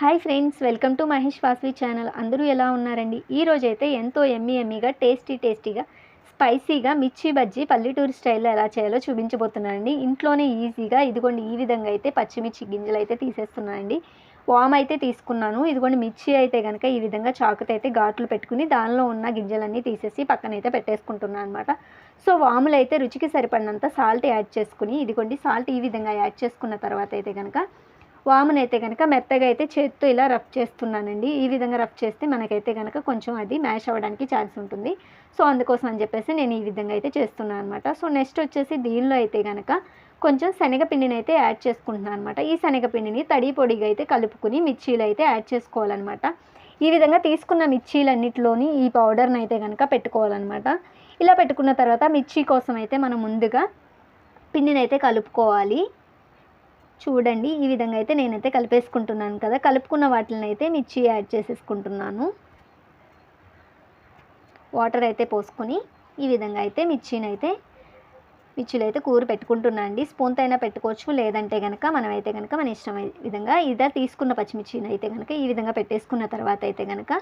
Hi friends welcome to Mahesh Vasvi channel అందరూ ఎలా ఉన్నారండి? ఈ రోజైతే ఎంతో ఎమ్మి ఎమ్మిగా టేస్టీ టేస్టీగా స్పైసీగా మిర్చి బజ్జీ పల్లెటూరు స్టైల్లో ఎలా చేయాలో చూపించబోతున్నానండి. ఇంట్లోనే ఈజీగా ఇదిగోండి ఈ విధంగా అయితే పచ్చిమిర్చి గింజలు అయితే తీసేస్తున్నానండి. వామ్ అయితే తీసుకున్నాను. ఇదిగోండి మిర్చి అయితే కనుక ఈ విధంగా చాకుతో అయితే ఘాట్లు పెట్టుకుని దానిలో ఉన్న గింజలన్నీ తీసేసి పక్కనైతే పెట్టేసుకుంటున్నాను అనమాట సో వాములు అయితే రుచికి సరిపడినంత సాల్ట్ యాడ్ చేసుకుని ఇదిగోండి సాల్ట్ ఈ విధంగా యాడ్ చేసుకున్న తర్వాత అయితే కనుక వామును అయితే కనుక మెత్తగా అయితే చేత్తో ఇలా రఫ్ చేస్తున్నానండి. ఈ విధంగా రఫ్ చేస్తే మనకైతే కనుక కొంచెం అది మ్యాష్ అవ్వడానికి ఛాన్స్ ఉంటుంది. సో అందుకోసం అని చెప్పేసి నేను ఈ విధంగా అయితే చేస్తున్నాను అనమాట సో నెక్స్ట్ వచ్చేసి దీనిలో అయితే కనుక కొంచెం శనగపిండిని అయితే యాడ్ చేసుకుంటున్నాను అనమాట ఈ శనగపిండిని తడి పొడిగా అయితే కలుపుకుని మిర్చీలు అయితే యాడ్ చేసుకోవాలన్నమాట. ఈ విధంగా తీసుకున్న మిర్చీలన్నిటిలోని ఈ పౌడర్ని అయితే కనుక పెట్టుకోవాలన్నమాట. ఇలా పెట్టుకున్న తర్వాత మిర్చి కోసం అయితే మనం ముందుగా పిండిని అయితే కలుపుకోవాలి. చూడండి ఈ విధంగా అయితే నేనైతే కలిపేసుకుంటున్నాను కదా. కలుపుకున్న వాటిని అయితే మిర్చి యాడ్ చేసేసుకుంటున్నాను. వాటర్ అయితే పోసుకొని ఈ విధంగా అయితే మిర్చిని అయితే మిర్చిలు అయితే కూర పెట్టుకుంటున్నా అండి. స్పూన్తో అయినా పెట్టుకోవచ్చు లేదంటే కనుక మనం అయితే కనుక మన ఇష్టం విధంగా ఇదా తీసుకున్న పచ్చిమిర్చిని అయితే కనుక ఈ విధంగా పెట్టేసుకున్న తర్వాత అయితే కనుక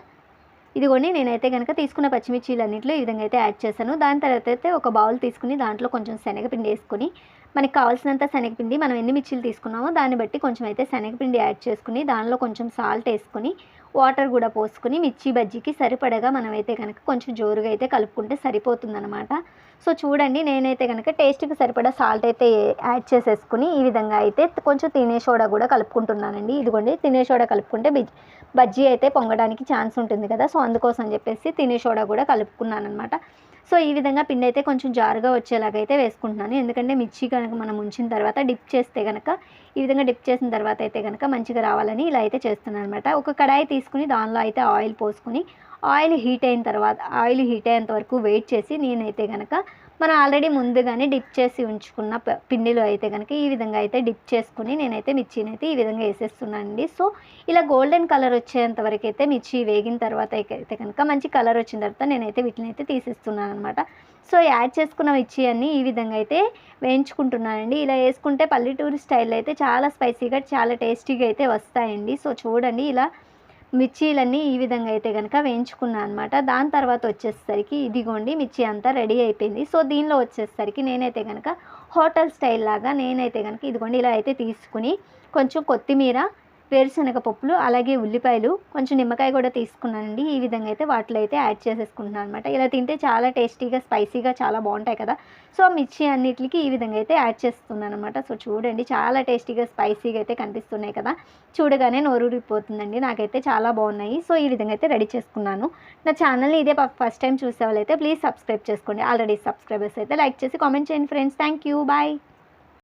ఇదిగోండి నేనైతే కనుక తీసుకున్న పచ్చిమిర్చీలన్నింటిలో ఈ విధంగా అయితే యాడ్ చేశాను. దాని తర్వాత అయితే ఒక బౌల్ తీసుకుని దాంట్లో కొంచెం శనగపిండి వేసుకొని మనకి కావాల్సినంత శనగపిండి మనం ఎన్ని మిర్చిలు తీసుకున్నామో దాన్ని బట్టి కొంచెం అయితే శనగపిండి యాడ్ చేసుకుని దానిలో కొంచెం సాల్ట్ వేసుకుని వాటర్ కూడా పోసుకుని మిర్చి బజ్జీకి సరిపడగా మనమైతే కనుక కొంచెం జోరుగా అయితే కలుపుకుంటే సరిపోతుందనమాట సో చూడండి నేనైతే కనుక టేస్ట్కి సరిపడా సాల్ట్ అయితే యాడ్ చేసేసుకుని ఈ విధంగా అయితే కొంచెం తినే సోడా కూడా కలుపుకుంటున్నానండి. ఇదిగోండి తినే సోడా కలుపుకుంటే బజ్జీ అయితే పొంగడానికి ఛాన్స్ ఉంటుంది కదా. సో అందుకోసం చెప్పేసి తినే సోడా కూడా కలుపుకున్నాను అనమాట సో ఈ విధంగా పిండి అయితే కొంచెం జారుగా వచ్చేలాగా అయితే వేసుకుంటున్నాను. ఎందుకంటే మిర్చి కనుక మనం ఉంచిన తర్వాత డిప్ చేస్తే కనుక ఈ విధంగా డిప్ చేసిన తర్వాత అయితే కనుక మంచిగా రావాలని ఇలా అయితే చేస్తున్నాను అనమాట ఒక కడాయి తీసుకుని దానిలో అయితే ఆయిల్ పోసుకుని ఆయిల్ హీట్ అయిన తర్వాత ఆయిల్ హీట్ అయ్యేంత వరకు వెయిట్ చేసి నేనైతే కనుక మనం ఆల్రెడీ ముందుగానే డిప్ చేసి ఉంచుకున్న పిండిలో అయితే కనుక ఈ విధంగా అయితే డిప్ చేసుకుని నేనైతే మిర్చిని అయితే ఈ విధంగా వేసేస్తున్నానండి సో ఇలా గోల్డెన్ కలర్ వచ్చేంత వరకు అయితే మిర్చి వేగిన తర్వాత అయితే కనుక మంచి కలర్ వచ్చిన తర్వాత నేనైతే వీటిని అయితే తీసేస్తున్నాను అనమాట సో యాడ్ చేసుకున్న మిర్చి అన్నీ ఈ విధంగా అయితే వేయించుకుంటున్నానండి ఇలా వేసుకుంటే పల్లెటూరు స్టైల్ అయితే చాలా స్పైసీగా చాలా టేస్టీగా అయితే వస్తాయండి. సో చూడండి ఇలా మిర్చీలన్నీ ఈ విధంగా అయితే కనుక వేయించుకున్నాను అనమాట దాని తర్వాత వచ్చేసరికి ఇదిగోండి మిర్చి అంతా రెడీ అయిపోయింది. సో దీనిలో వచ్చేసరికి నేనైతే కనుక హోటల్ స్టైల్ లాగా నేనైతే కనుక ఇదిగోండి ఇలా అయితే తీసుకుని కొంచెం కొత్తిమీర వేరుశనగ పప్పులు అలాగే ఉల్లిపాయలు కొంచెం నిమ్మకాయ కూడా తీసుకున్నానండి. ఈ విధంగా అయితే వాటిలో అయితే యాడ్ చేసేసుకుంటున్నాను అనమాట ఇలా తింటే చాలా టేస్టీగా స్పైసీగా చాలా బాగుంటాయి కదా. సో మిర్చి అన్నిటికీ ఈ విధంగా అయితే యాడ్ చేస్తున్నాను అనమాట సో చూడండి చాలా టేస్టీగా స్పైసీగా అయితే కనిపిస్తున్నాయి కదా. చూడగానే నోరూరిపోతుందండి నాకైతే చాలా బాగున్నాయి. సో ఈ విధంగా అయితే రెడీ చేసుకున్నాను. నా ఛానల్ని ఇదే ఫస్ట్ టైం చూసే వాళ్ళైతే ప్లీజ్ సబ్స్క్రైబ్ చేసుకోండి. ఆల్రెడీ సబ్స్క్రైబర్స్ అయితే లైక్ చేసి కామెంట్ చేయండి ఫ్రెండ్స్. Thank you bye.